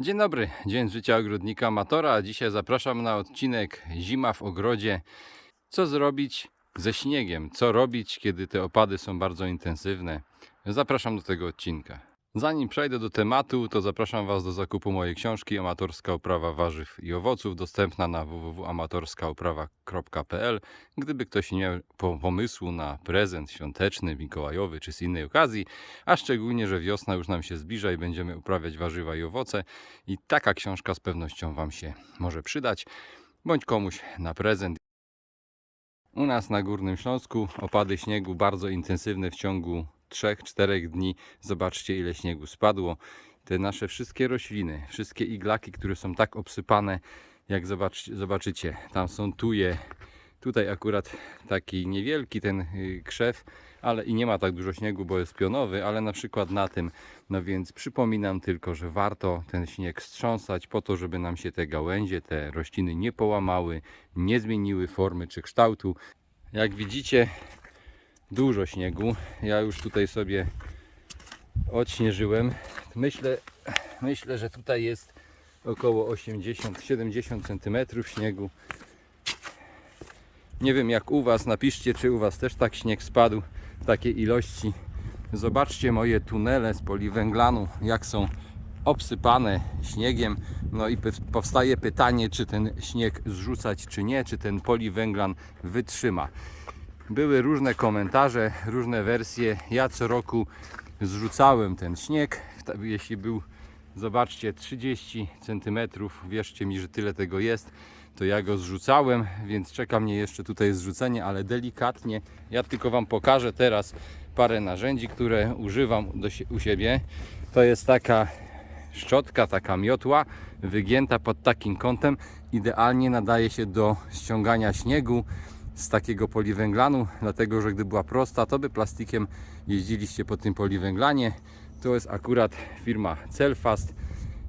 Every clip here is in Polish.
Dzień dobry, dzień życia ogrodnika amatora. Dzisiaj zapraszam na odcinek Zima w ogrodzie. Co zrobić ze śniegiem? Co robić, kiedy te opady są bardzo intensywne? Zapraszam do tego odcinka. Zanim przejdę do tematu, to zapraszam Was do zakupu mojej książki Amatorska uprawa warzyw i owoców, dostępna na www.amatorskauprawa.pl. Gdyby ktoś nie miał po- pomysłu na prezent świąteczny, mikołajowy czy z innej okazji, a szczególnie, że wiosna już nam się zbliża i będziemy uprawiać warzywa i owoce, i taka książka z pewnością Wam się może przydać, bądź komuś na prezent. U nas na Górnym Śląsku opady śniegu bardzo intensywne w ciągu 3-4 dni. Zobaczcie ile śniegu spadło. Te nasze wszystkie rośliny, wszystkie iglaki, które są tak obsypane, jak zobacz, zobaczycie, tam są tuje. Tutaj akurat taki niewielki ten y, krzew, ale i nie ma tak dużo śniegu, bo jest pionowy, ale na przykład na tym. No więc przypominam tylko, że warto ten śnieg strząsać po to, żeby nam się te gałęzie, te rośliny nie połamały, nie zmieniły formy czy kształtu. Jak widzicie, dużo śniegu. Ja już tutaj sobie odśnieżyłem. Myślę, myślę, że tutaj jest około 80-70 cm śniegu. Nie wiem jak u Was, napiszcie czy u Was też tak śnieg spadł w takiej ilości. Zobaczcie moje tunele z poliwęglanu, jak są obsypane śniegiem. No i powstaje pytanie, czy ten śnieg zrzucać, czy nie, czy ten poliwęglan wytrzyma. Były różne komentarze, różne wersje. Ja co roku zrzucałem ten śnieg. Jeśli był, zobaczcie, 30 cm, wierzcie mi, że tyle tego jest, to ja go zrzucałem, więc czeka mnie jeszcze tutaj zrzucenie, ale delikatnie. Ja tylko Wam pokażę teraz parę narzędzi, które używam do, u siebie. To jest taka szczotka, taka miotła, wygięta pod takim kątem. Idealnie nadaje się do ściągania śniegu z takiego poliwęglanu, dlatego że gdy była prosta, to by plastikiem jeździliście po tym poliwęglanie. To jest akurat firma Celfast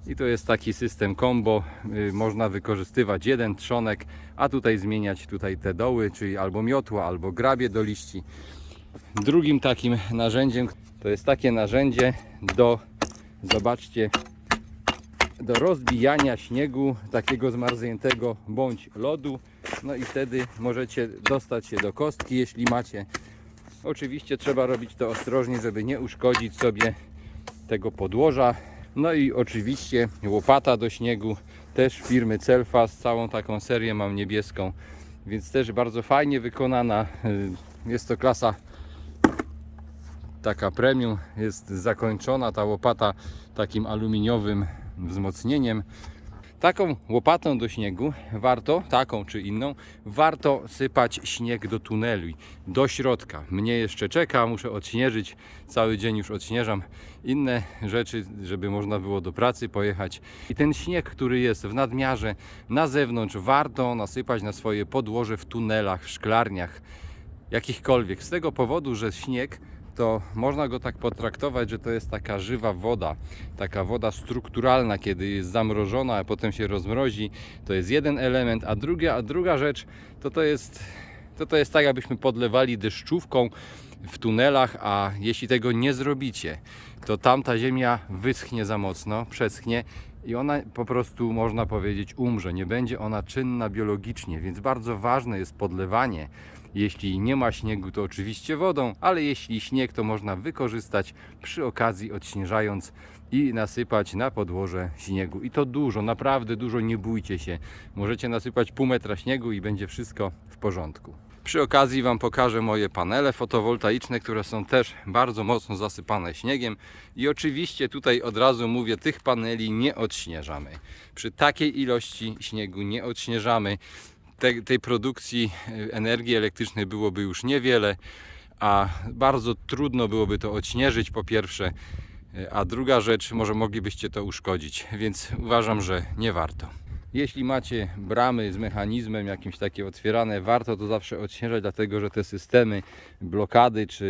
i to jest taki system combo. Y, Można wykorzystywać jeden trzonek, a tutaj zmieniać tutaj te doły, czyli albo miotła, albo grabie do liści. Drugim takim narzędziem to jest takie narzędzie do, zobaczcie, do rozbijania śniegu takiego zmarzniętego bądź lodu. No i wtedy możecie dostać się do kostki, jeśli macie. Oczywiście trzeba robić to ostrożnie, żeby nie uszkodzić sobie tego podłoża. No i oczywiście łopata do śniegu, też firmy Celfast, całą taką serię mam niebieską, więc też bardzo fajnie wykonana. Y, Jest to klasa taka premium, jest zakończona ta łopata takim aluminiowym wzmocnieniem. Taką łopatą do śniegu warto, taką czy inną, warto sypać śnieg do tuneli, do środka. Mnie jeszcze czeka, muszę odśnieżyć, cały dzień już odśnieżam inne rzeczy, żeby można było do pracy pojechać. I ten śnieg, który jest w nadmiarze na zewnątrz, warto nasypać na swoje podłoże w tunelach, w szklarniach, jakichkolwiek. Z tego powodu, że śnieg to można go tak potraktować, że to jest taka żywa woda, taka woda strukturalna, kiedy jest zamrożona, a potem się rozmrozi. To jest jeden element, a druga, a druga rzecz to to jest, to to jest tak, jakbyśmy podlewali deszczówką w tunelach, a jeśli tego nie zrobicie, to tamta ziemia wyschnie za mocno, przeschnie i ona po prostu, można powiedzieć, umrze. Nie będzie ona czynna biologicznie, więc bardzo ważne jest podlewanie. Jeśli nie ma śniegu, to oczywiście wodą, ale jeśli śnieg, to można wykorzystać przy okazji odśnieżając i nasypać na podłoże śniegu. I to dużo, naprawdę dużo, nie bójcie się. Możecie nasypać pół metra śniegu i będzie wszystko w porządku. Przy okazji Wam pokażę moje panele fotowoltaiczne, które są też bardzo mocno zasypane śniegiem. I oczywiście tutaj od razu mówię, tych paneli nie odśnieżamy. Przy takiej ilości śniegu nie odśnieżamy. Tej, tej produkcji y, energii elektrycznej byłoby już niewiele, a bardzo trudno byłoby to odśnieżyć po pierwsze, y, a druga rzecz, może moglibyście to uszkodzić, więc uważam, że nie warto. Jeśli macie bramy z mechanizmem jakimś takie otwierane, warto to zawsze odśnieżać, dlatego że te systemy blokady czy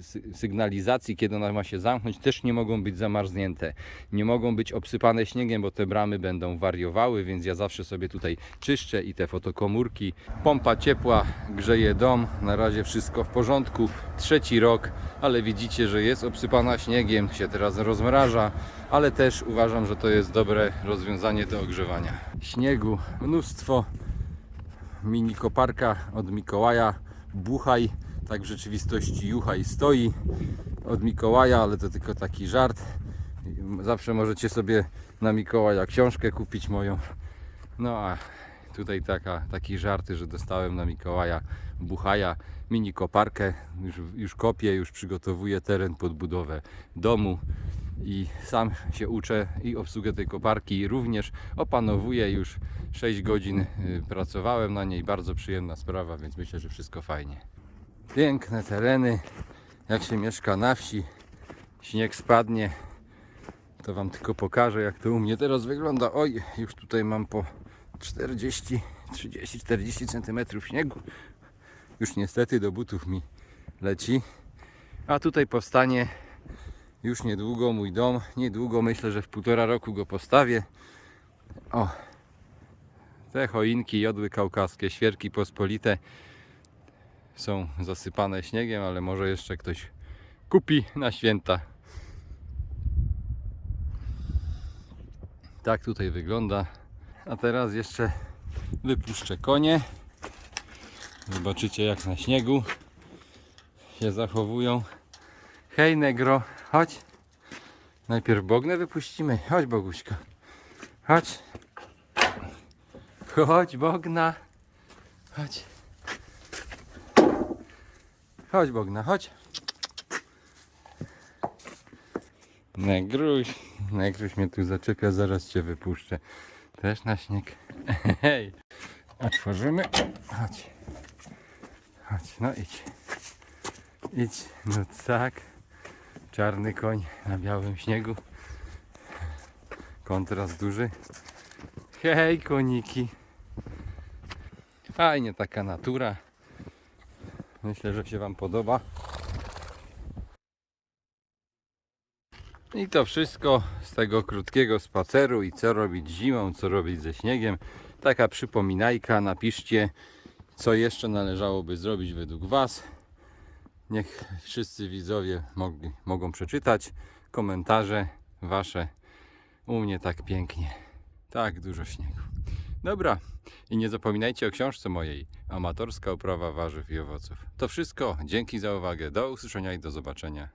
sy- sygnalizacji, kiedy ona ma się zamknąć, też nie mogą być zamarznięte. Nie mogą być obsypane śniegiem, bo te bramy będą wariowały, więc ja zawsze sobie tutaj czyszczę i te fotokomórki. Pompa ciepła grzeje dom, na razie wszystko w porządku. Trzeci rok, ale widzicie, że jest obsypana śniegiem, się teraz rozmraża. ale też uważam, że to jest dobre rozwiązanie do ogrzewania. Śniegu mnóstwo, mini koparka od Mikołaja, buchaj, tak w rzeczywistości juchaj stoi od Mikołaja, ale to tylko taki żart. Zawsze możecie sobie na Mikołaja książkę kupić moją. No a tutaj taka, taki żarty, że dostałem na Mikołaja buchaja, mini koparkę, już, już kopię, już przygotowuję teren pod budowę domu i sam się uczę i obsługę tej koparki również opanowuję już 6 godzin y, pracowałem na niej, bardzo przyjemna sprawa, więc myślę, że wszystko fajnie. Piękne tereny, jak się mieszka na wsi, śnieg spadnie, to Wam tylko pokażę jak to u mnie teraz wygląda. Oj, już tutaj mam po 40, 30, 40 cm śniegu. Już niestety do butów mi leci. A tutaj powstanie już niedługo mój dom. Niedługo myślę, że w półtora roku go postawię. O, te choinki, jodły kaukaskie, świerki pospolite są zasypane śniegiem, ale może jeszcze ktoś kupi na święta. Tak tutaj wygląda. A teraz jeszcze wypuszczę konie. Zobaczycie jak na śniegu się zachowują. Hej negro, chodź. Najpierw Bognę wypuścimy. Chodź Boguśko. Chodź. Chodź Bogna. Chodź. Chodź Bogna, chodź. Negruś, negruś mnie tu zaczepia, zaraz cię wypuszczę. Też na śnieg. Hej. Otworzymy. Chodź. Chodź, no idź. Idź, no tak. Czarny koń na białym śniegu. Kontrast duży. Hej, koniki. Fajnie taka natura. Myślę, że się Wam podoba. I to wszystko z tego krótkiego spaceru i co robić zimą, co robić ze śniegiem. Taka przypominajka, napiszcie co jeszcze należałoby zrobić według Was. Niech wszyscy widzowie mogli, mogą przeczytać komentarze Wasze. U mnie tak pięknie. Tak dużo śniegu. Dobra. I nie zapominajcie o książce mojej Amatorska uprawa warzyw i owoców. To wszystko. Dzięki za uwagę. Do usłyszenia i do zobaczenia.